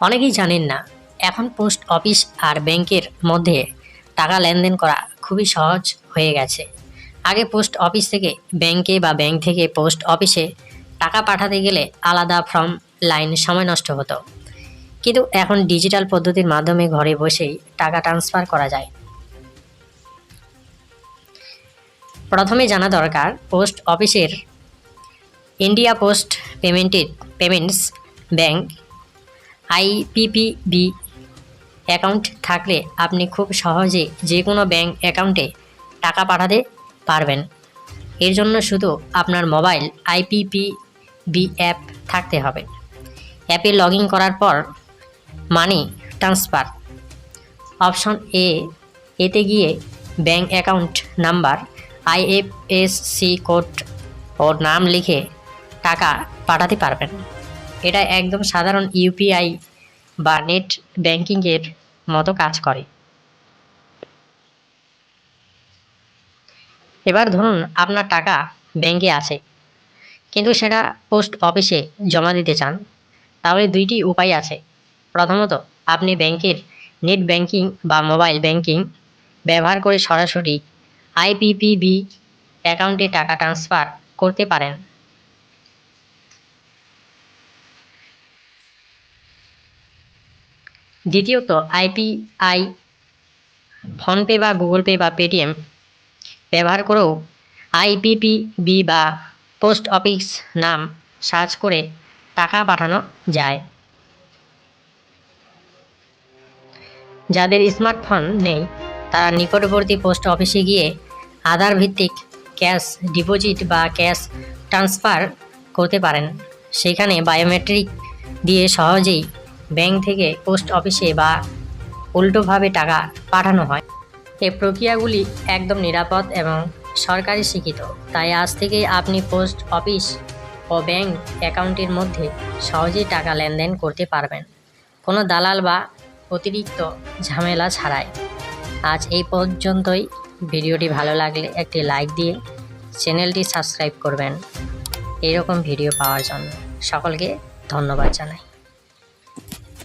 অনেকেই জানেন না, এখন পোস্ট অফিস আর ব্যাংকের মধ্যে টাকা লেনদেন করা খুবই সহজ হয়ে গেছে। আগে পোস্ট অফিস থেকে ব্যাংকে বা ব্যাংক থেকে পোস্ট অফিসে টাকা পাঠাতে গেলে আলাদা ফর্ম, লাইন সময় নষ্ট হতো। কিন্তু এখন ডিজিটাল পদ্ধতির মাধ্যমে ঘরে বসেই টাকা ট্রান্সফার করা যায়। প্রথমে জানা দরকার, পোস্ট অফিসের ইন্ডিয়া পোস্ট পেমেন্টেড পেমেন্টস ব্যাংক আইপিপিবি অ্যাকাউন্ট থাকলে আপনি খুব সহজে যে কোনো ব্যাঙ্ক অ্যাকাউন্টে টাকা পাঠাতে পারবেন। এর জন্য শুধু আপনার মোবাইল আইপিপিবি অ্যাপ থাকতে হবে। অ্যাপে লগ করার পর মানি ট্রান্সফার অপশন এ, এতে গিয়ে bank account number IFSC code ও নাম লিখে টাকা পাঠাতে পারবেন। এটা একদম সাধারণ ইউপিআই বা নেট ব্যাংকিংয়ের মতো কাজ করে। এবার ধরুন আপনার টাকা ব্যাংকে আছে, কিন্তু সেটা পোস্ট অফিসে জমা দিতে চান, তাহলে দুইটি উপায় আছে। প্রথমত, আপনি ব্যাংকের নেট ব্যাংকিং বা মোবাইল ব্যাংকিং ব্যবহার করে সরাসরি আইপিপিবি অ্যাকাউন্টে টাকা ট্রান্সফার করতে পারেন। দ্বিতীয়ত আইপিআই ফোনপে বা গুগল পে বা পেটিএম ব্যবহার করেও আইপিপিবি বা পোস্ট অফিস নাম সার্চ করে টাকা পাঠানো যায়। যাদের স্মার্টফোন নেই, তারা নিকটবর্তী পোস্ট অফিসে গিয়ে আধার ভিত্তিক ক্যাশ ডিপোজিট বা ক্যাশ ট্রান্সফার করতে পারেন। সেখানে বায়োমেট্রিক দিয়ে সহজেই ব্যাংক থেকে পোস্ট অফিসে বা উল্টোভাবে টাকা পাঠানো হয়। এই প্রক্রিয়াগুলি একদম নিরাপদ এবং সরকারি স্বীকৃত। তাই আজ থেকেই আপনি পোস্ট অফিস ও ব্যাংক অ্যাকাউন্টের মধ্যে সহজেই টাকা লেনদেন করতে পারবেন। কোনো দালাল বা অতিরিক্ত ঝামেলা ছাড়াই। আজ এই পর্যন্তই। ভিডিওটি ভালো লাগলে একটি লাইক দিয়ে চ্যানেলটি সাবস্ক্রাইব করবেন। এরকম ভিডিও পাওয়ার জন্য সকলকে ধন্যবাদ জানাই।